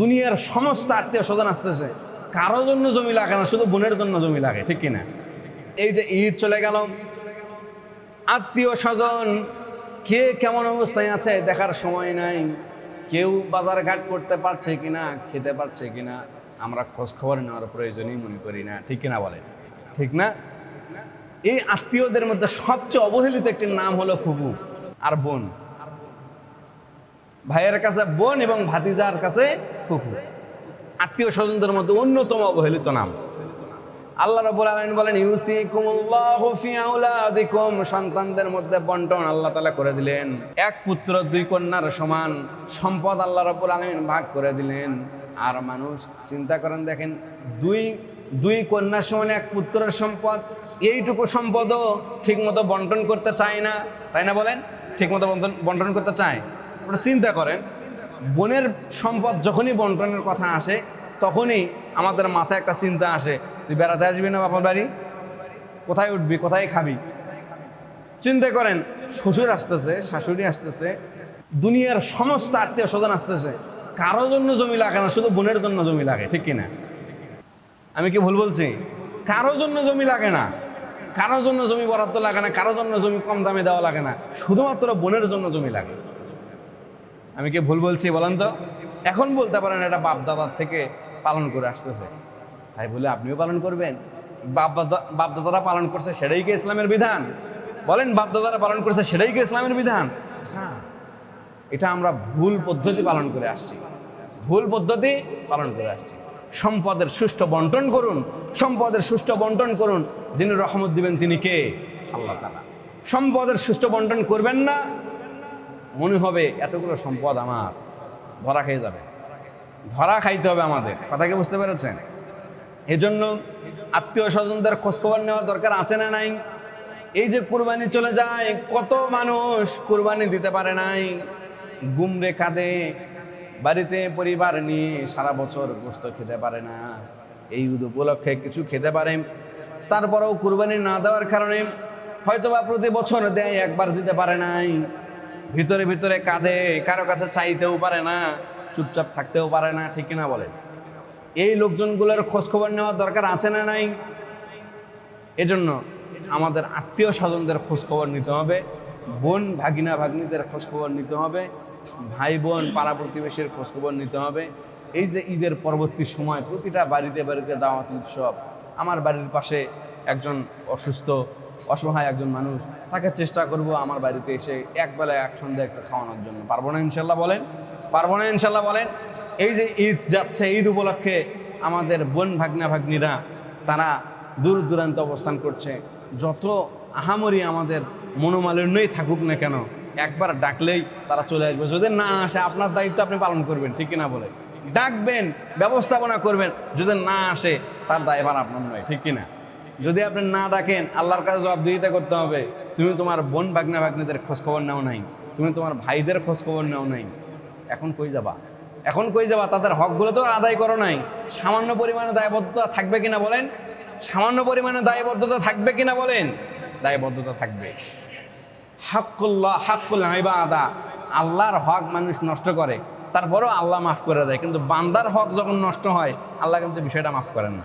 দুনিয়ার সমস্ত আত্মীয় স্বজন আসতেছে। কারোর জন্য জমি লাগে না, শুধু বোনের জন্য জমি লাগে, ঠিক কিনা? এই যে ঈদ চলে গেল, আত্মীয় স্বজন, কে কেমন অবস্থায় আছে দেখার সময় নাই। কেউ বাজার ঘাট করতে পারছে কিনা, খেতে পারছে কিনা, আমরা খোঁজ খবর নেওয়ার প্রয়োজনই মনে করি না, ঠিক কিনা বলে ঠিক না? এই আত্মীয়দের মধ্যে সবচেয়ে অবহেলিত একটি নাম হলো ফুবু আর বোন। ভাইয়ের কাছে বোন এবং ভাতিজার কাছে ফুফু। আত্মীয় স্বজনদের মধ্যে অন্যতম অবহেলিত নাম। আল্লাহ রাব্বুল আলামিন বলেন, ইউসিকুমুল্লাহু ফি আওলাদিকুম। সন্তানদের মধ্যে বন্টন আল্লাহ তাআলা করে দিলেন। এক পুত্র, দুই কন্যার সমান সম্পদ আল্লাহ রাব্বুল আলামিন ভাগ করে দিলেন। আর মানুষ, চিন্তা করেন দেখেন, দুই দুই কন্যার সমান এক পুত্রের সম্পদ, এইটুকু সম্পদও ঠিকমতো বন্টন করতে চায় না। তাই না বলেন? ঠিকমতো বন্টন বন্টন করতে চায়। ওটা চিন্তা করেন, বনের সম্পদ যখনই বন্টনের কথা আসে, তখনই আমাদের মাথায় একটা চিন্তা আসে, তুই বেড়াতে আসবি না বাবার বাড়ি? কোথায় উঠবি, কোথায় খাবি? চিন্তা করেন, শ্বশুর আসতেছে, শাশুড়ি আসতেছে, দুনিয়ার সমস্ত আত্মীয় স্বজন আসতেছে, কারও জন্য জমি লাগে না, শুধু বোনের জন্য জমি লাগে, ঠিক কিনা? আমি কি ভুল বলছি? কারও জন্য জমি লাগে না, কারও জন্য জমি বরাদ্দ লাগে না, কারও জন্য জমি কম দামে দেওয়া লাগে না, শুধুমাত্র বোনের জন্য জমি লাগে। আমি কি ভুল বলছি বলেন তো? এখন বলতে পারেন এটা বাপ দাদার থেকে পালন করে আসতেছে। তাই বলে আপনিও পালন করবেন। বাপ দাদা বাপ দাদারা পালন করছে সেটাই কি ইসলামের বিধান? বলেন বাপ দাদারা পালন করছে সেটাই কি ইসলামের বিধান? হ্যাঁ এটা আমরা ভুল পদ্ধতি পালন করে আসছি। ভুল পদ্ধতি পালন করে আসছি। সম্পদের সুষ্ঠু বন্টন করুন। সম্পদের সুষ্ঠু বন্টন করুন। যিনি রহমত দিবেন তিনি কে? আল্লাহ তালা সম্পদের সুষ্ঠু বন্টন করবেন না মনে হবে এতগুলো সম্পদ আমার। ধরা খেয়ে যাবে। ধরা খাইতে হবে আমাদের। কথা কি বুঝতে পেরেছেন? এজন্য আত্মীয় স্বজনদের খোঁজখবর নেওয়া দরকার আছে না নাই? এই যে কুরবানি চলে যায়, কত মানুষ কুরবানি দিতে পারে নাই? গুমরে কাঁদে, বাড়িতে পরিবার নিয়ে সারা বছর গোস্ত খেতে পারে না। এই ঈদ উপলক্ষে কিছু খেতে পারে। তারপরেও কুরবানি না দেওয়ার কারণে হয়তোবা প্রতি বছর দেয়, একবার দিতে পারে নাই। ভিতরে ভিতরে কাঁদে, কারও কাছে চাইতেও পারে না, চুপচাপ থাকতেও পারে না, ঠিক না বলে এই লোকজনগুলোর খোঁজখবর নেওয়ার দরকার আছে না নাই? এজন্য আমাদের আত্মীয় স্বজনদের খোঁজখবর নিতে হবে, বোন ভাগিনা ভাগ্নিদের খোঁজখবর নিতে হবে, ভাই বোন পাড়া প্রতিবেশীর খোঁজখবর নিতে হবে। এই যে ঈদের পরবর্তী সময়, প্রতিটা বাড়িতে বাড়িতে দাওয়াত উৎসব, আমার বাড়ির পাশে একজন অসুস্থ অসহায় একজন মানুষ, তাকে চেষ্টা করব আমার বাড়িতে এসে একবেলা এক সন্ধ্যা একটা খাওয়ানোর জন্য। পারব না ইনশাল্লাহ বলেন? পারব না ইনশাল্লাহ বলেন? এই যে ঈদ যাচ্ছে, ঈদ উপলক্ষে আমাদের বোন ভাগ্না ভাগ্নিরা তারা দূর দূরান্ত অবস্থান করছে। যত আহামরি আমাদের মনোমালিন্যই থাকুক না কেন, একবার ডাকলেই তারা চলে আসবে। যদি না আসে, আপনার দায়িত্ব আপনি পালন করবেন, ঠিক কিনা বলে? ডাকবেন, ব্যবস্থাপনা করবেন, যদি না আসে, তার দায়ভার আপনার নয়, ঠিক কিনা? যদি আপনি না ডাকেন, আল্লাহর কাছে জবাবদিহিতা করতে হবে। তুমি তোমার বোন, ভাগ্না, ভাগ্নিদের খোঁজখবর নেও নাই। তুমি তোমার ভাইদের খোঁজখবর নেও নাই। এখন কই যাবা? এখন কই যাবা? তাদের হকগুলো তো আদায় করো নাই। সামান্য পরিমাণে দায়বদ্ধতা থাকবে কিনা বলেন? সামান্য পরিমাণে দায়বদ্ধতা থাকবে কিনা বলেন? দায়বদ্ধতা থাকবে। হাক্কুল্লাহ, হাক্কুল আদা আল্লাহর হক মানুষ নষ্ট করে। তারপরেও আল্লাহ মাফ করে দেয়। কিন্তু বান্দার হক যখন নষ্ট হয়, আল্লাহ কিন্তু বিষয়টা মাফ করেন না।